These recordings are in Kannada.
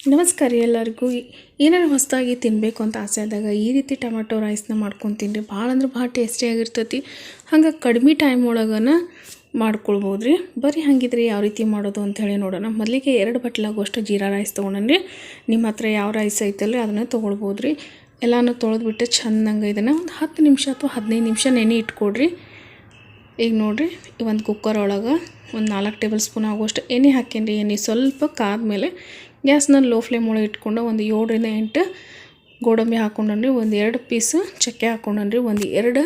ನಮಸ್ಕಾರ ಎಲ್ಲರಿಗೂ. ಏನಾರು ಹೊಸದಾಗಿ ತಿನ್ನಬೇಕು ಅಂತ ಆಸೆ ಆದಾಗ ಈ ರೀತಿ ಟೊಮೆಟೊ ರೈಸ್ನ ಮಾಡ್ಕೊಂಡು ತಿನ್ನಿರಿ ಭಾಳ ಅಂದ್ರೆ ಭಾಳ ಟೇಸ್ಟಿಯಾಗಿರ್ತೈತಿ ಹಂಗೆ ಕಡಿಮೆ ಟೈಮ್ ಒಳಗನ ಮಾಡ್ಕೊಳ್ಬೋದು ರೀ ಬರೀ ಹಂಗಿದ್ರೆ ಯಾವ ರೀತಿ ಮಾಡೋದು ಅಂತ ಹೇಳಿ ನೋಡೋಣ. ಮೊದಲಿಗೆ ಎರಡು ಬಟ್ಲಾಗುವಷ್ಟು ಜೀರಾ ರೈಸ್ ತೊಗೊಂಡ್ರಿ ನಿಮ್ಮ ಹತ್ರ ಯಾವ ರೈಸ್ ಐತಲ್ಲ ಅದನ್ನು ತೊಗೊಳ್ಬೋದು ರೀ ಎಲ್ಲನೂ ತೊಳೆದ್ಬಿಟ್ಟು ಚೆಂದಂಗೆ ಇದನ್ನು ಒಂದು ಹತ್ತು ನಿಮಿಷ ಅಥವಾ ಹದಿನೈದು ನಿಮಿಷ ನೆನೆ ಇಟ್ಕೊಡ್ರಿ. ಈಗ ನೋಡಿರಿ ಒಂದು ಕುಕ್ಕರ್ ಒಳಗೆ ಒಂದು ನಾಲ್ಕು ಟೇಬಲ್ ಸ್ಪೂನ್ ಆಗುವಷ್ಟು ಎಣ್ಣೆ ಹಾಕೇನ್ರಿ ಎಣ್ಣೆ ಸ್ವಲ್ಪ ಕಾದ್ಮೇಲೆ ಗ್ಯಾಸ್ನ ಲೋ ಫ್ಲೇಮ್ ಒಳಗೆ ಇಟ್ಕೊಂಡು ಒಂದು ಏಳರಿಂದ ಎಂಟು ಗೋಡಂಬಿ ಹಾಕೊಂಡನ್ರಿ, ಒಂದು ಎರಡು ಪೀಸ್ ಚಕ್ಕೆ ಹಾಕೊಂಡನ್ರಿ, ಒಂದು ಎರಡು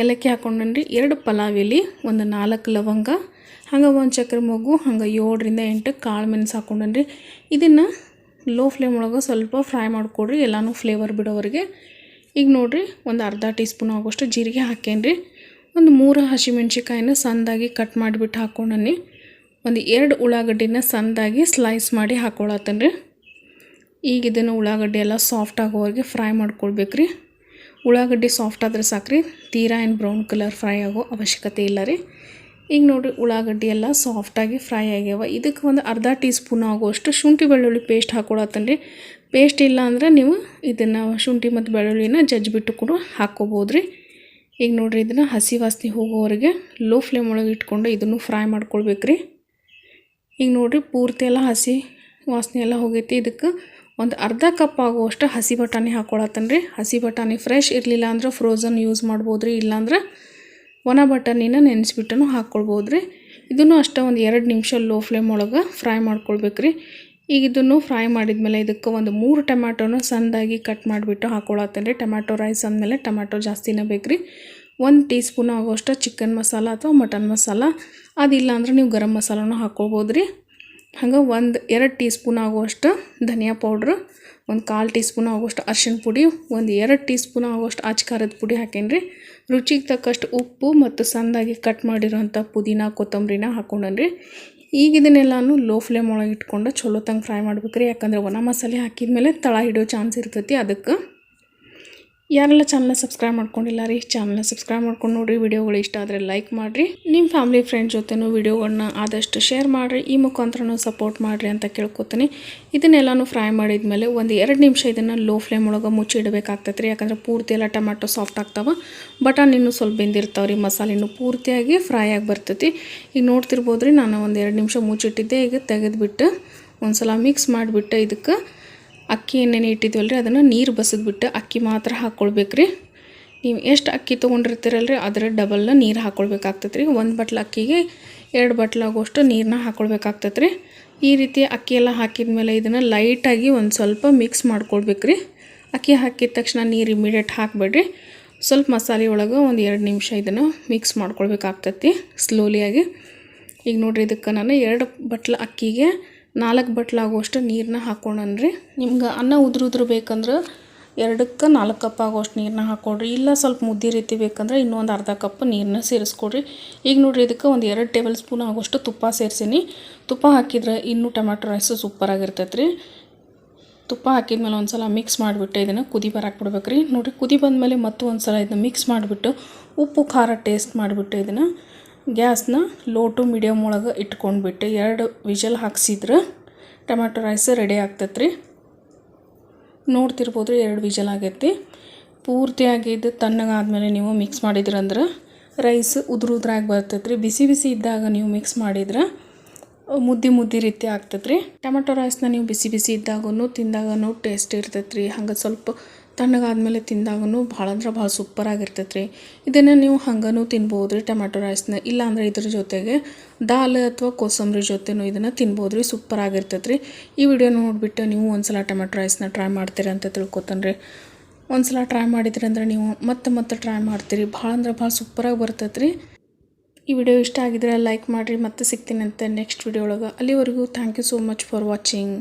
ಏಲಕ್ಕಿ ಹಾಕೊಂಡನ್ರಿ, ಎರಡು ಪಲಾವ್ ಎಲೆ ಒಂದು ನಾಲ್ಕು ಲವಂಗ, ಹಂಗೆ ಒಂದು ಚಕ್ರ ಮಗು, ಹಂಗೆ ಏಳರಿಂದ ಎಂಟು ಕಾಳು ಮೆಣಸು ಹಾಕೊಂಡನ್ರಿ. ಇದನ್ನು ಲೋ ಫ್ಲೇಮ್ ಒಳಗೆ ಸ್ವಲ್ಪ ಫ್ರೈ ಮಾಡಿಕೊಡ್ರಿ, ಎಲ್ಲನೂ ಫ್ಲೇವರ್ ಬಿಡೋವರೆಗೆ. ಈಗ ನೋಡಿರಿ, ಒಂದು ಅರ್ಧ ಟೀ ಸ್ಪೂನ್ ಆಗೋಷ್ಟು ಜೀರಿಗೆ ಹಾಕೇನ್ರಿ. ಒಂದು ಮೂರು ಹಸಿಮೆಣ್ಸಿಕಾಯಿನ ಸಣ್ಣದಾಗಿ ಕಟ್ ಮಾಡಿಬಿಟ್ಟು ಹಾಕ್ಕೊಂಡನಿ ಒಂದು ಎರಡು ಉಳ್ಳಾಗಡ್ಡಿನ ಸಣ್ಣದಾಗಿ ಸ್ಲೈಸ್ ಮಾಡಿ ಹಾಕ್ಕೊಳತ್ತೇನೆ ರೀ ಈಗ ಇದನ್ನು ಉಳ್ಳಾಗಡ್ಡಿ ಎಲ್ಲ ಸಾಫ್ಟ್ ಆಗೋವರೆಗೆ ಫ್ರೈ ಮಾಡ್ಕೊಳ್ಬೇಕು ರೀ ಉಳ್ಳಾಗಡ್ಡಿ ಸಾಫ್ಟ್ ಆದರೆ ಸಾಕ್ರಿ. ತೀರಾ ಏನು ಬ್ರೌನ್ ಕಲರ್ ಫ್ರೈ ಆಗೋ ಅವಶ್ಯಕತೆ ಇಲ್ಲ ರೀ. ಈಗ ನೋಡಿರಿ ಉಳ್ಳಾಗಡ್ಡಿ ಎಲ್ಲ ಸಾಫ್ಟಾಗಿ ಫ್ರೈ ಆಗ್ಯಾವ. ಇದಕ್ಕೆ ಒಂದು ಅರ್ಧ ಟೀ ಸ್ಪೂನ್ ಆಗುವಷ್ಟು ಶುಂಠಿ ಬೆಳ್ಳುಳ್ಳಿ ಪೇಸ್ಟ್ ಹಾಕ್ಕೊಳತ್ತೇನೆ ರೀ ಪೇಸ್ಟ್ ಇಲ್ಲ ಅಂದ್ರೆ ನೀವು ಇದನ್ನು ಶುಂಠಿ ಮತ್ತು ಬೆಳ್ಳುಳ್ಳಿನ ಜಜ್ಜಿಬಿಟ್ಟು ಕೂಡ ಹಾಕ್ಕೋಬೋದು ರೀ ಈಗ ನೋಡಿರಿ ಇದನ್ನು ಹಸಿ ವಾಸನೆ ಹೋಗೋವರೆಗೆ ಲೋ ಫ್ಲೇಮ್ ಒಳಗೆ ಇಟ್ಕೊಂಡು ಇದನ್ನು ಫ್ರೈ ಮಾಡ್ಕೊಳ್ಬೇಕು ರೀ ಈಗ ನೋಡಿರಿ ಪೂರ್ತಿ ಎಲ್ಲ ಹಸಿ ವಾಸನೆ ಎಲ್ಲ ಹೋಗೈತಿ. ಇದಕ್ಕೆ ಒಂದು ಅರ್ಧ ಕಪ್ ಆಗುವಷ್ಟು ಹಸಿ ಬಟಾಣಿ ಹಾಕ್ಕೊಳತ್ತೇನೆ ಹಸಿ ಬಟಾಣಿ ಫ್ರೆಶ್ ಇರಲಿಲ್ಲ ಅಂದ್ರೆ ಫ್ರೋಝನ್ ಯೂಸ್ ಮಾಡ್ಬೋದು ರೀ ಇಲ್ಲಾಂದ್ರೆ ಒಣ ಬಟಾಣಿನ ನೆನೆಸ್ಬಿಟ್ಟು ಹಾಕ್ಕೊಳ್ಬೋದು ರೀ ಇದನ್ನು ಅಷ್ಟೇ ಒಂದು ಎರಡು ನಿಮಿಷ ಲೋ ಫ್ಲೇಮ್ ಒಳಗೆ ಫ್ರೈ ಮಾಡ್ಕೊಳ್ಬೇಕು ರೀ ಈಗ ಇದನ್ನು ಫ್ರೈ ಮಾಡಿದ್ಮೇಲೆ ಇದಕ್ಕೆ ಒಂದು ಮೂರು ಟೊಮ್ಯಾಟೋನ ಸಣ್ಣದಾಗಿ ಕಟ್ ಮಾಡಿಬಿಟ್ಟು ಹಾಕ್ಕೊಳತ್ತೇನೆ ರೀ ಟೊಮ್ಯಾಟೊ ರೈಸ್ ಅಂದಮೇಲೆ ಟೊಮ್ಯಾಟೊ ಜಾಸ್ತಿನೇ ಬೇಕು ರೀ ಒಂದು ಟೀ ಸ್ಪೂನ್ ಆಗೋಷ್ಟು ಚಿಕನ್ ಮಸಾಲ ಅಥವಾ ಮಟನ್ ಮಸಾಲ. ಅದಿಲ್ಲ ಅಂದ್ರೆ ನೀವು ಗರಂ ಮಸಾಲನೂ ಹಾಕ್ಕೊಳ್ಬೋದು ರೀ. ಹಂಗೆ ಒಂದು, ಎರಡು ಟೀ ಸ್ಪೂನ್ ಆಗುವಷ್ಟು ಧನಿಯಾ ಪೌಡ್ರ್, ಒಂದು ಕಾಲು ಟೀ ಸ್ಪೂನ್ ಆಗುವಷ್ಟು ಅರ್ಶಿಣ ಪುಡಿ, ಒಂದು ಎರಡು ಟೀ ಸ್ಪೂನ್ ಆಗುವಷ್ಟು ಆಚ ಖಾರದ ಪುಡಿ ಹಾಕೇನ್ರಿ ರುಚಿಗೆ ತಕ್ಕಷ್ಟು ಉಪ್ಪು ಮತ್ತು ಸಣ್ಣದಾಗಿ ಕಟ್ ಮಾಡಿರೋಂಥ ಪುದೀನ, ಕೊತ್ತಂಬರಿನ ಹಾಕ್ಕೊಂಡನ್ರಿ ಈಗ ಇದನ್ನೆಲ್ಲನೂ ಲೋ ಫ್ಲೇಮ್ ಒಳಗೆ ಇಟ್ಕೊಂಡು ಚಲೋ ತಂಗೆ ಫ್ರೈ ಮಾಡ್ಬೇಕ್ರಿ. ಯಾಕಂದ್ರೆ ಒಣ ಮಸಾಲೆ ಹಾಕಿದ ಮೇಲೆ ತಳ ಹಿಡಿಯೋ ಚಾನ್ಸ್ ಇರ್ತೈತಿ. ಅದಕ್ಕೆ ಯಾರೆಲ್ಲ ಚಾನಲ್ನ ಸಬ್ಸ್ಕ್ರೈಬ್ ಮಾಡ್ಕೊಂಡಿಲ್ಲ ರೀ ಚಾನಲ್ನ ಸಬ್ಸ್ಕ್ರೈಬ್ ಮಾಡ್ಕೊಂಡು ನೋಡಿರಿ, ವಿಡಿಯೋಗಳು ಇಷ್ಟ ಆದರೆ ಲೈಕ್ ಮಾಡಿರಿ. ನಿಮ್ಮ ಫ್ಯಾಮಿಲಿ ಫ್ರೆಂಡ್ ಜೊತೆನೂ ವಿಡಿಯೋಗಳನ್ನ ಆದಷ್ಟು ಶೇರ್ ಮಾಡಿರಿ, ಈ ಮುಖಾಂತರನೂ ಸಪೋರ್ಟ್ ಮಾಡಿರಿ ಅಂತ ಕೇಳ್ಕೊತೀನಿ. ಇದನ್ನೆಲ್ಲನೂ ಫ್ರೈ ಮಾಡಿದ್ಮೇಲೆ ಒಂದು ಎರಡು ನಿಮಿಷ ಇದನ್ನು ಲೋ ಫ್ಲೇಮ್ ಒಳಗೆ ಮುಚ್ಚಿ ಇಡಬೇಕಾಗ್ತೈತೆ ರೀ ಯಾಕಂದ್ರೆ ಪೂರ್ತಿ ಎಲ್ಲ ಟೊಮ್ಯಾಟೊ ಸಾಫ್ಟ್ ಆಗ್ತಾವೆ. ಬಟಾನ್ ಇನ್ನೂ ಸ್ವಲ್ಪ ಬೆಂದಿರ್ತಾವೆ ರೀ ಮಸಾಲೆನೂ ಪೂರ್ತಿಯಾಗಿ ಫ್ರೈ ಆಗಿ ಬರ್ತೈತಿ. ಈಗ ನೋಡ್ತಿರ್ಬೋದು ರೀ ನಾನು ಒಂದು ಎರಡು ನಿಮಿಷ ಮುಚ್ಚಿಟ್ಟಿದ್ದೆ, ಈಗ ತೆಗೆದುಬಿಟ್ಟು ಒಂದು ಸಲ ಮಿಕ್ಸ್ ಮಾಡಿಬಿಟ್ಟು ಇದಕ್ಕೆ ಅಕ್ಕಿ ನೆನೆ ಇಟ್ಟಿದ್ವಲ್ಲ ರೀ ಅದನ್ನು ನೀರು ಬಸಿದ್ಬಿಟ್ಟು ಅಕ್ಕಿ ಮಾತ್ರ ಹಾಕ್ಕೊಳ್ಬೇಕು ರೀ ನೀವು ಎಷ್ಟು ಅಕ್ಕಿ ತೊಗೊಂಡಿರ್ತೀರಲ್ಲ ರೀ ಅದರ ಡಬಲ್ನ ನೀರು ಹಾಕ್ಕೊಳ್ಬೇಕಾಗ್ತೈತೆ ರೀ ಒಂದು ಬಟ್ಲು ಅಕ್ಕಿಗೆ ಎರಡು ಬಟ್ಲಾಗುವಷ್ಟು ನೀರನ್ನ ಹಾಕ್ಕೊಳ್ಬೇಕಾಗ್ತೈತೆ ರೀ ಈ ರೀತಿ ಅಕ್ಕಿ ಎಲ್ಲ ಹಾಕಿದ ಮೇಲೆ ಇದನ್ನು ಲೈಟಾಗಿ ಒಂದು ಸ್ವಲ್ಪ ಮಿಕ್ಸ್ ಮಾಡ್ಕೊಳ್ಬೇಕು ರೀ ಅಕ್ಕಿ ಹಾಕಿದ ತಕ್ಷಣ ನೀರು ಇಮಿಡಿಯೇಟ್ ಹಾಕಬೇಡ್ರಿ. ಸ್ವಲ್ಪ ಮಸಾಲೆ ಒಳಗೆ ಒಂದು ಎರಡು ನಿಮಿಷ ಇದನ್ನು ಮಿಕ್ಸ್ ಮಾಡ್ಕೊಳ್ಬೇಕಾಗ್ತೈತಿ ಸ್ಲೋಲಿಯಾಗಿ ಈಗ ನೋಡಿರಿ, ಇದಕ್ಕೆ ನಾನು ಎರಡು ಬಟ್ಲು ಅಕ್ಕಿಗೆ ನಾಲ್ಕು ಬಟ್ಲಾಗುವಷ್ಟು ನೀರನ್ನ ಹಾಕ್ಕೊಂಡನ್ರಿ ನಿಮ್ಗೆ ಅನ್ನ ಉದುರು ಉದುರು ಬೇಕಂದ್ರೆ ಎರಡಕ್ಕೆ ನಾಲ್ಕು ಕಪ್ ಆಗೋಷ್ಟು ನೀರನ್ನ ಹಾಕ್ಕೊಡ್ರಿ ಇಲ್ಲ ಸ್ವಲ್ಪ ಮುದ್ದೆ ರೀತಿ ಬೇಕಂದ್ರೆ ಇನ್ನೊಂದು ಅರ್ಧ ಕಪ್ ನೀರನ್ನ ಸೇರಿಸ್ಕೊಡ್ರಿ. ಈಗ ನೋಡಿರಿ ಇದಕ್ಕೆ ಒಂದು ಎರಡು ಟೇಬಲ್ ಸ್ಪೂನ್ ಆಗೋಷ್ಟು ತುಪ್ಪ ಸೇರಿಸೀನಿ. ತುಪ್ಪ ಹಾಕಿದ್ರೆ ಇನ್ನೂ ಟೊಮೆಟೊ ರೈಸು ಸೂಪರಾಗಿರ್ತೈತೆ ರೀ ತುಪ್ಪ ಹಾಕಿದ್ಮೇಲೆ ಒಂದು ಸಲ ಮಿಕ್ಸ್ ಮಾಡಿಬಿಟ್ಟು ಇದನ್ನು ಕುದಿ ಬರಕ್ಕೆ ಬಿಡ್ಬೇಕು ರೀ ನೋಡಿರಿ ಕುದಿ ಬಂದಮೇಲೆ ಮತ್ತು ಒಂದು ಸಲ ಇದನ್ನು ಮಿಕ್ಸ್ ಮಾಡಿಬಿಟ್ಟು ಉಪ್ಪು ಖಾರ ಟೇಸ್ಟ್ ಮಾಡಿಬಿಟ್ಟು ಇದನ್ನು ಗ್ಯಾಸ್ನ ಲೋ ಟು ಮೀಡಿಯಮ್ ಒಳಗೆ ಇಟ್ಕೊಂಡ್ಬಿಟ್ಟು ಎರಡು ವಿಜಲ್ ಹಾಕ್ಸಿದ್ರೆ ಟೊಮ್ಯಾಟೊ ರೈಸ್ ರೆಡಿ ಆಗ್ತೈತೆ ರೀ ನೋಡ್ತಿರ್ಬೋದು ಎರಡು ವಿಜಲ್ ಆಗೈತಿ. ಪೂರ್ತಿಯಾಗಿದ್ದು ತಣ್ಣಗಾದ್ಮೇಲೆ ನೀವು ಮಿಕ್ಸ್ ಮಾಡಿದ್ರಂದ್ರೆ ರೈಸ್ ಉದುರು ಉದ್ರಾಗಿ ಬರ್ತೈತೆ ರೀ ಬಿಸಿ ಬಿಸಿ ಇದ್ದಾಗ ನೀವು ಮಿಕ್ಸ್ ಮಾಡಿದ್ರೆ ಮುದ್ದೆ ಮುದ್ದೆ ರೀತಿ ಆಗ್ತೈತೆ ರೀ ಟೊಮೆಟೊ ರೈಸ್ನ ನೀವು ಬಿಸಿ ಬಿಸಿ ಇದ್ದಾಗೂ ತಿಂದಾಗೂ ಟೇಸ್ಟ್ ಇರ್ತೈತೆ ರೀ ಹಂಗೆ ಸ್ವಲ್ಪ ತಣ್ಣಗಾದ್ಮೇಲೆ ತಿಂದಾಗೂ ಭಾಳ ಅಂದ್ರೆ ಭಾಳ ಸೂಪರಾಗಿರ್ತೈತೆ ರೀ ಇದನ್ನು ನೀವು ಹಂಗನೂ ತಿನ್ಬೋದು ರೀ ಟೊಮ್ಯಾಟೊ ರೈಸ್ನ, ಇಲ್ಲಾಂದ್ರೆ ಇದ್ರ ಜೊತೆಗೆ ದಾಲ್ ಅಥವಾ ಕೋಸಂಬರಿ ಜೊತೆನೂ ಇದನ್ನು ತಿನ್ಬೋದು ರೀ ಸೂಪರಾಗಿರ್ತೈತೆ ರೀ ಈ ವಿಡಿಯೋ ನೋಡಿಬಿಟ್ಟು ನೀವು ಒಂದು ಸಲ ಟೊಮೆಟೊ ರೈಸ್ನ ಟ್ರೈ ಮಾಡ್ತೀರಿ ಅಂತ ತಿಳ್ಕೊತಾನೆ ರೀ ಒಂದು ಸಲ ಟ್ರೈ ಮಾಡಿದ್ರಿ ಅಂದ್ರೆ ನೀವು ಮತ್ತೆ ಮತ್ತೆ ಟ್ರೈ ಮಾಡ್ತೀರಿ, ಭಾಳ ಅಂದ್ರೆ ಭಾಳ ಸೂಪರಾಗಿ ಬರ್ತೈತೆ ರೀ ಈ ವಿಡಿಯೋ ಇಷ್ಟ ಆಗಿದ್ರೆ ಲೈಕ್ ಮಾಡಿರಿ, ಮತ್ತೆ ಸಿಗ್ತೀನಿ ಅಂತ ನೆಕ್ಸ್ಟ್ ವಿಡಿಯೋ ಒಳಗೆ. ಅಲ್ಲಿವರೆಗೂ thank you so much for watching